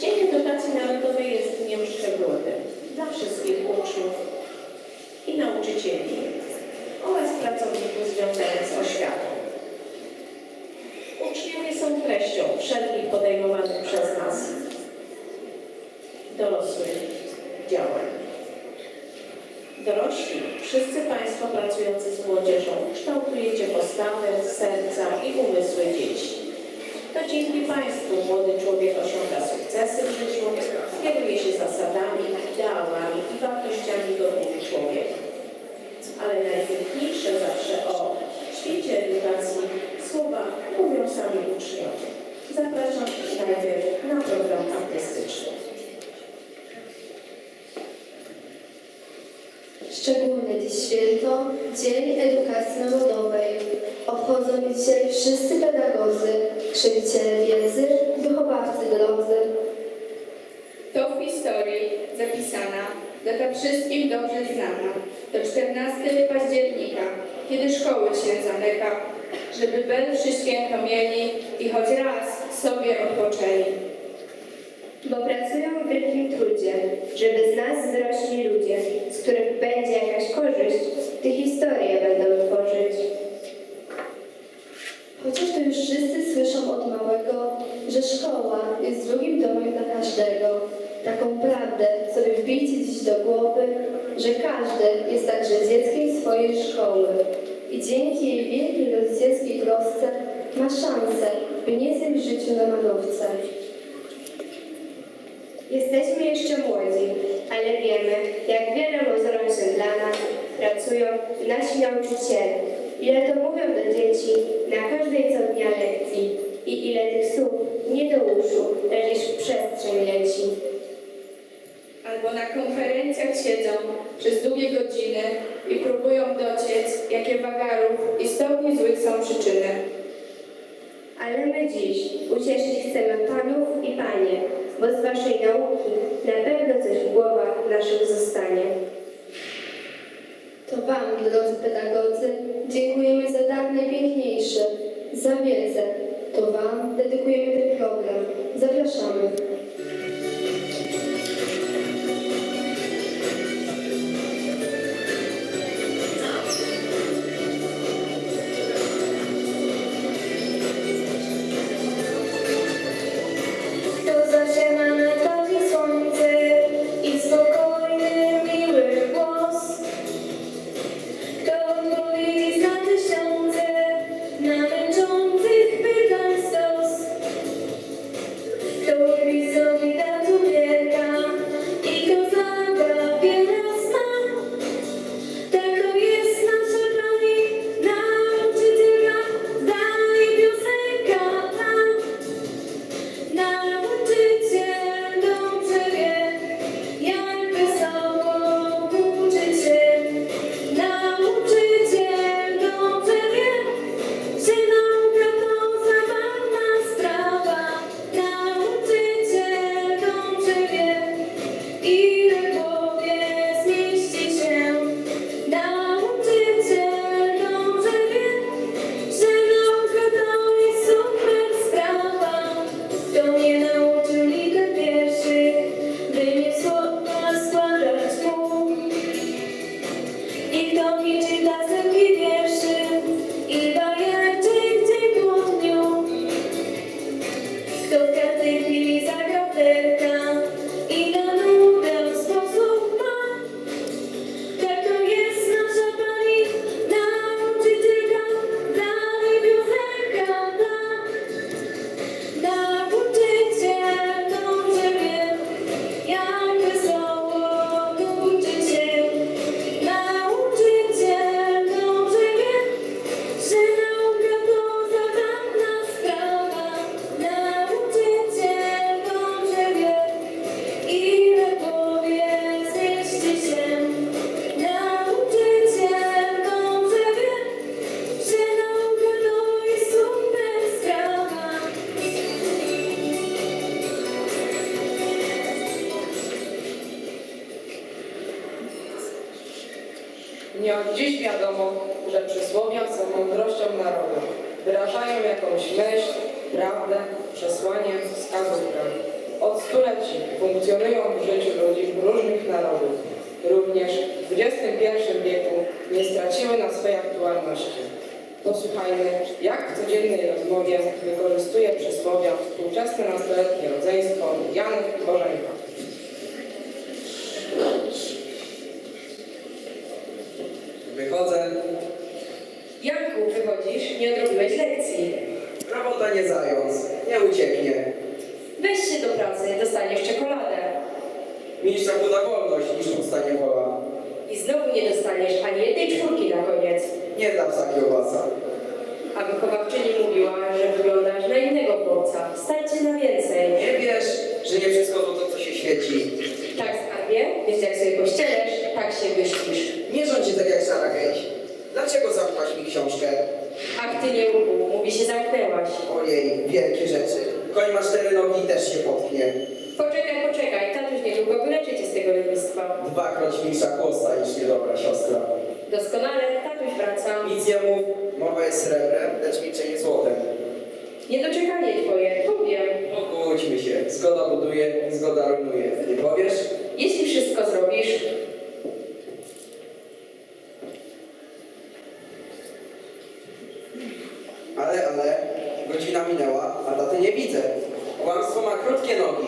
Dzień Edukacji Narodowej jest dniem szczególnym dla wszystkich uczniów i nauczycieli oraz pracowników związanych z oświatą. Uczniowie są treścią wszelkich podejmowanych przez nas dorosłych działań. Dorośli, wszyscy Państwo pracujący z młodzieżą, kształtujecie postawę, serca i umysły dzieci. To dzięki Państwu młody człowiek osiąga sukcesy w życiu, kieruje się zasadami, ideałami i wartościami godnymi człowieka. Ale najpiękniejsze zawsze o świecie edukacji słowa mówią sami uczniowie. Zapraszam najpierw na program artystyczny. Szczególne dziś święto, Dzień Edukacji Narodowej. Obchodzą dzisiaj wszyscy pedagodzy, krzywiciele wiedzy, wychowawcy drodzy. To w historii zapisana, data wszystkim dobrze znana. To 14 października, kiedy szkoły się zamyka, żeby belszy święto mieli i choć raz sobie odpoczęli. Bo pracują w wielkim trudzie, żeby z nas wyrośli ludzie, z których będzie jakaś korzyść, ty historię będą tworzyć. Chociaż to już wszyscy słyszą od małego, że szkoła jest drugim domem dla każdego. Taką prawdę sobie wbijcie dziś do głowy, że każdy jest także dzieckiem swojej szkoły. I dzięki jej wielkiej rodzicielskiej trosce ma szansę, by nie zjeść życiu na manowce. Jesteśmy jeszcze młodzi, ale wiemy, jak wiele mozolą się dla nas pracują nasi nauczyciele. Ile to mówią do dzieci na każdej co dnia lekcji i ile tych słów nie do uszu, lecz w przestrzeń leci. Albo na konferencjach siedzą przez długie godziny i próbują dociec, jakie wagarów istotnie złych są przyczyny. Ale my dziś ucieszyć chcemy panów i panie, bo z waszej nauki na pewno coś w głowach naszych zostanie. To Wam, drodzy pedagodzy, dziękujemy za dar najpiękniejszy, za wiedzę. To Wam dedykujemy ten program. Zapraszamy. XXI wieku nie straciły na swej aktualności. Posłuchajmy, jak w codziennej rozmowie wykorzystuje przysłowia współczesne nastoletnie rodzeństwo Janek i Bożenka. Wychodzę. Janku, wychodzisz? Nie odrobiłeś lekcji. Robota nie zając. Nie ucieknie. Weź się do pracy, dostaniesz czekoladę. Mistrza poda wolność niż powstanie wola. I znowu nie dostaniesz ani jednej czwórki na koniec. Nie dam za kiełbasa. A wychowawczyni mówiła, że wyglądasz na innego chłopca. Stańcie na więcej. Nie wiesz, że nie wszystko to to, co się świeci. Tak, skarbie, więc jak sobie pościelesz, tak się wyśpisz. Nie rządzi tak jak Sara Kate. Dlaczego zamkłaś mi książkę? Ach, ty nie ruchu, mówi się zamknęłaś. Ojej, wielkie rzeczy. Koń ma cztery nogi i też się potknie. Poczekaj, poczekaj, tatuś niedługo wyleczy cię z tego lenistwa. Dwakroć milsza chłosta niż niedobra siostra. Doskonale, tatuś wraca. Nic nie mów, mowa jest srebrem, lecz milczenie złotem. Niedoczekanie twoje, powiem. Pokłóćmy się. Zgoda buduje, zgoda rujnuje. Nie powiesz? Jeśli wszystko zrobisz, Ale, ale, godzina minęła, a taty nie widzę. Kłamstwo ma krótkie nogi.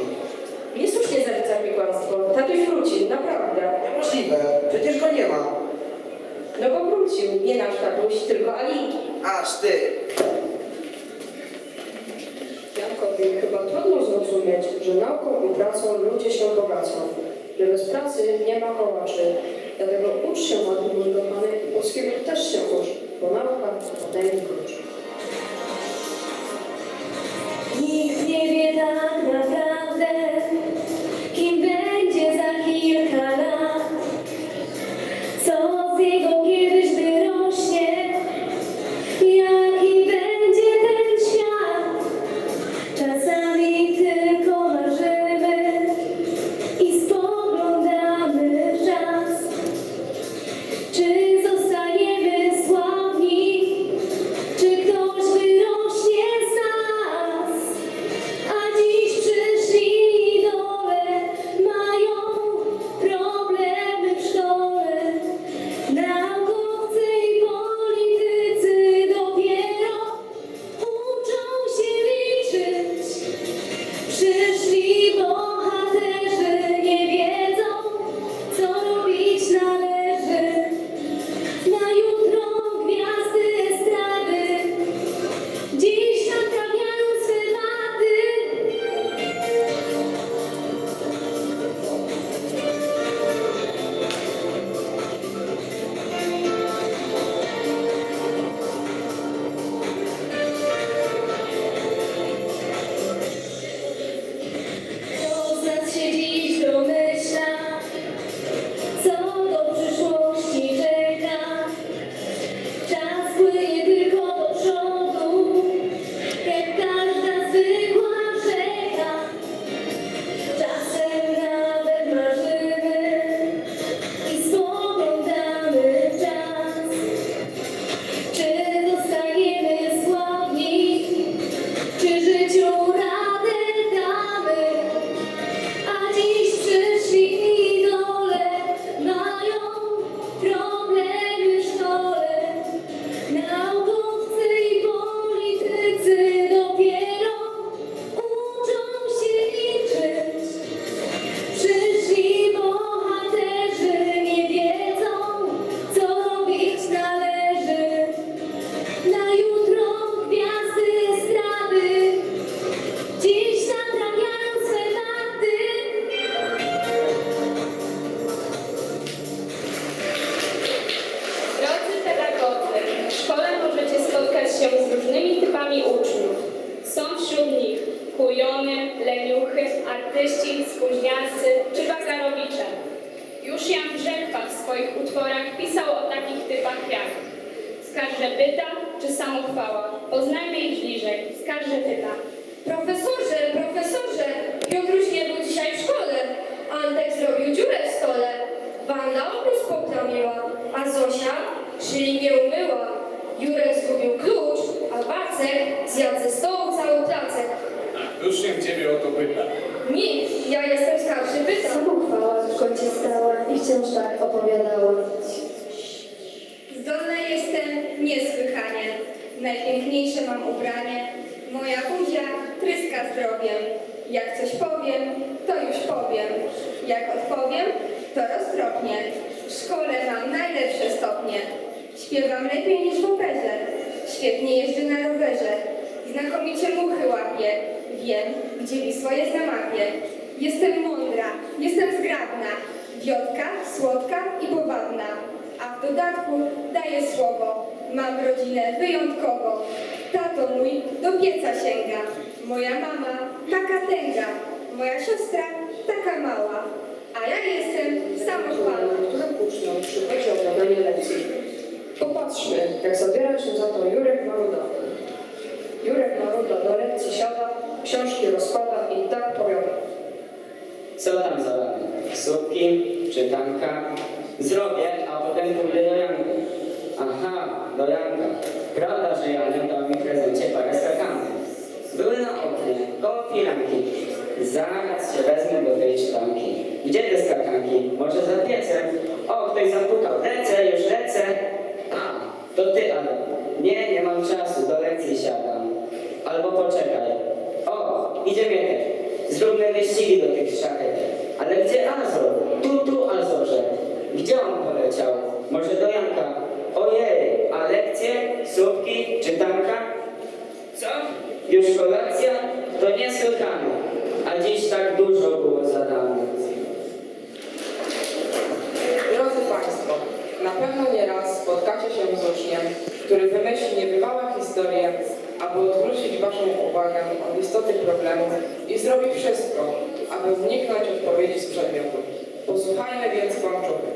niesłusznie zarzucasz mi kłamstwo. Tatuś wrócił, naprawdę. Niemożliwe, przecież go nie ma. No bo wrócił, nie nasz tatuś, tylko Aliki. Aż ty. Chyba trudno zrozumieć, że nauką i pracą ludzie się bogacą, że bez pracy nie ma kołaczy. Dlatego ucz się matki kochany i polskiego też się ucz, bo nauka potęgi Już Jan Brzechwa w swoich utworach pisał o takich typach jak Skarże pyta czy samochwała. Poznajmy ich bliżej. Skarże pyta. Profesorze, profesorze, Piotruś nie był dzisiaj w szkole. Antek zrobił dziurę w stole. Wanda obrus poplamiła, a Zosia szyli nie umyła. Jurek zgubił klucz, a Wacek zjadł ze stołu cały placek. Już się ciebie o to pyta. Nikt, ja jestem z pytam. Samochwała w kącie stała i wciąż tak opowiadała. Zdolna jestem niesłychanie. Najpiękniejsze mam ubranie. Moja buzia tryska zdrowiem. Jak coś powiem, to już powiem. Jak odpowiem, to roztropnie. W szkole mam najlepsze stopnie. Śpiewam lepiej niż w operze. Świetnie jeżdżę na rowerze. Znakomicie muchy łapię. Wiem, gdzie Wisła jest na mapie. Jestem mądra, jestem zgrabna. Wiotka, słodka i powabna. A w dodatku daję słowo. Mam rodzinę wyjątkową. Tato mój do pieca sięga. Moja mama taka tęga. Moja siostra taka mała. A ja jestem samochwalna. Którym uczniom przychodzi odrabianie lekcji. Popatrzmy, jak zabiera się za to Jurek Maruda. Jurek Maruda do lekcji siada, książki rozpada i tak powiada. Co tam za rady? Słupki, czytanka? Zrobię, a potem pójdę do Janka. Aha, do Janka. Prawda, że Janek dał mi prezencie parę skakanek. Były na oknie, koło firanki. Zaraz się wezmę do tej czytanki. Gdzie te skakanki? Może za piecem? O, ktoś zapukał. Lecę, już lecę. A, to ty, ale. Nie, nie mam czasu, do lekcji siadam. Albo poczekaj. O, idzie Mietek. Zróbmy wyścigi do tych szachetek. Ale gdzie Azor? Tu, tu Azorze. Gdzie on poleciał? Może do Janka? Ojej, a lekcje, słupki, czytanka? Co? Już kolacja? To niesłychane. A dziś tak dużo było zadane. Drodzy Państwo, na pewno nieraz spotkacie się z uczniem, który wymyśli niebywałe historie, aby odwrócić Waszą uwagę od istoty problemu i zrobi wszystko, aby uniknąć odpowiedzi z przedmiotu. Posłuchajmy więc kłamczuchy.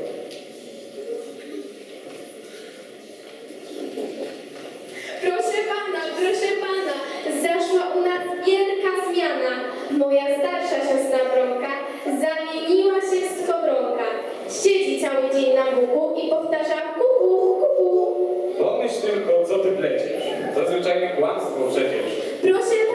Proszę pana, proszę pana, zaszła u nas wielka zmiana. Moja starsza siostra Bronka zamieniła się w skowronka. Siedzi cały dzień na buku i powtarza kuku, kuku. Pomyśl tylko, co ty pleciesz. To zwyczajne kłamstwo przecież. Proszę pana, proszę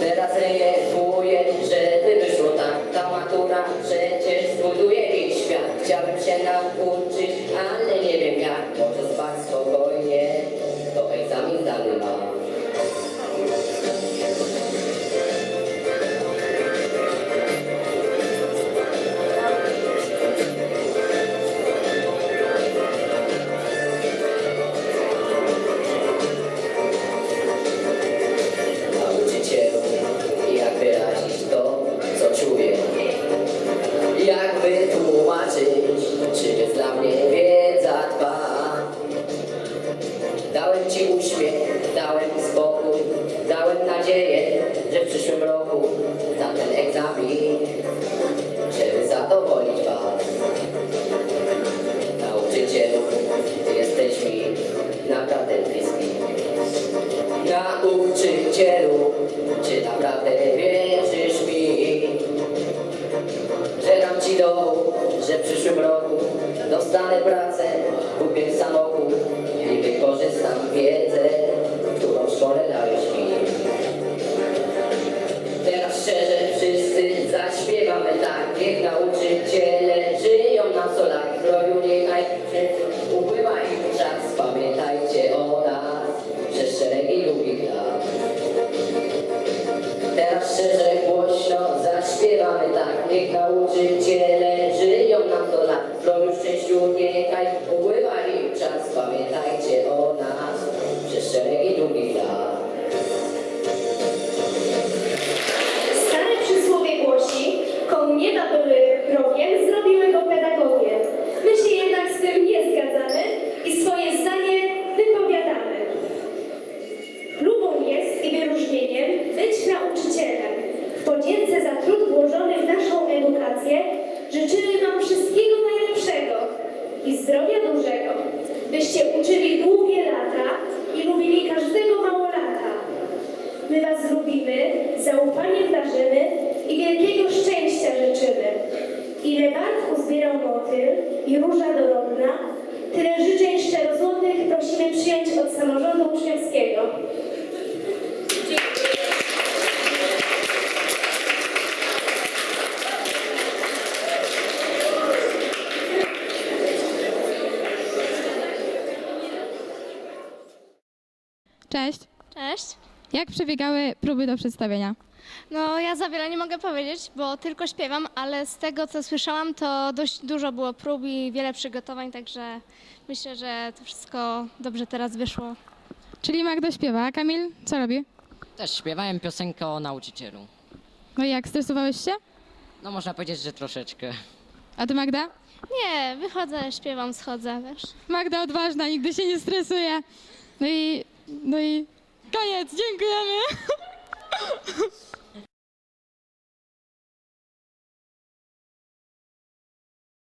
Teraz rejestruję, żeby wyszło tak. Ta matura przecież zbuduje mi świat. Chciałbym się nauczyć, ale nie wiem jak. Może z আছে ঠিক আছে আপনি даний процес. Lubimy, zaufaniem darzymy i wielkiego szczęścia życzymy. Ile barw uzbierał motyl i róża dorodna, tyle życzeń szczerozłotnych prosimy przyjąć od samorządu uczniowskiego. Przebiegały próby do przedstawienia? No ja za wiele nie mogę powiedzieć, bo tylko śpiewam, ale z tego co słyszałam, to dość dużo było prób i wiele przygotowań, także myślę, że to wszystko dobrze teraz wyszło. Czyli Magda śpiewa, a Kamil co robi? Też śpiewałem piosenkę o nauczycielu. No i jak, stresowałeś się? No można powiedzieć, że troszeczkę. A ty Magda? Nie, wychodzę, śpiewam, schodzę, wiesz. Magda odważna, nigdy się nie stresuje. No i, no i koniec, dziękujemy.